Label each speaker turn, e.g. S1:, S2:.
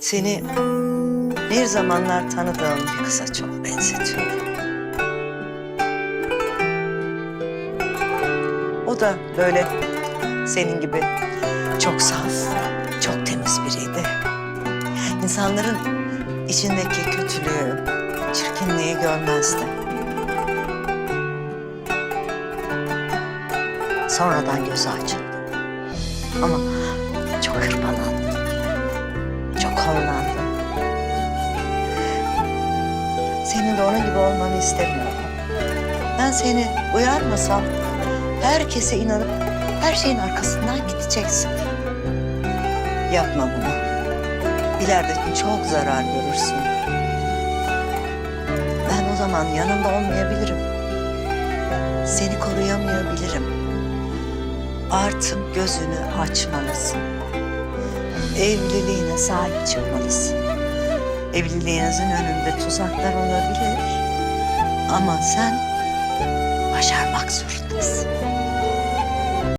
S1: Seni bir zamanlar tanıdığım bir kıza çok benzetiyorum. O da böyle senin gibi çok saf, çok temiz biriydi. İnsanların içindeki kötülüğü, çirkinliği görmezdi. Sonradan gözü açıldı. Ama çok hırpalandı. Çok horlandı. Senin de onun gibi olmanı istemiyorum. Ben seni uyarmasam herkese inanıp her şeyin arkasından gideceksin. Yapma bunu. İleride çok zarar görürsün. Ben o zaman yanında olmayabilirim. Seni koruyamayabilirim. Artık gözünü açmalısın. Evliliğine sahip çıkmalısın. Evliliğinizin önünde tuzaklar olabilir. Ama sen başarmak zorundasın.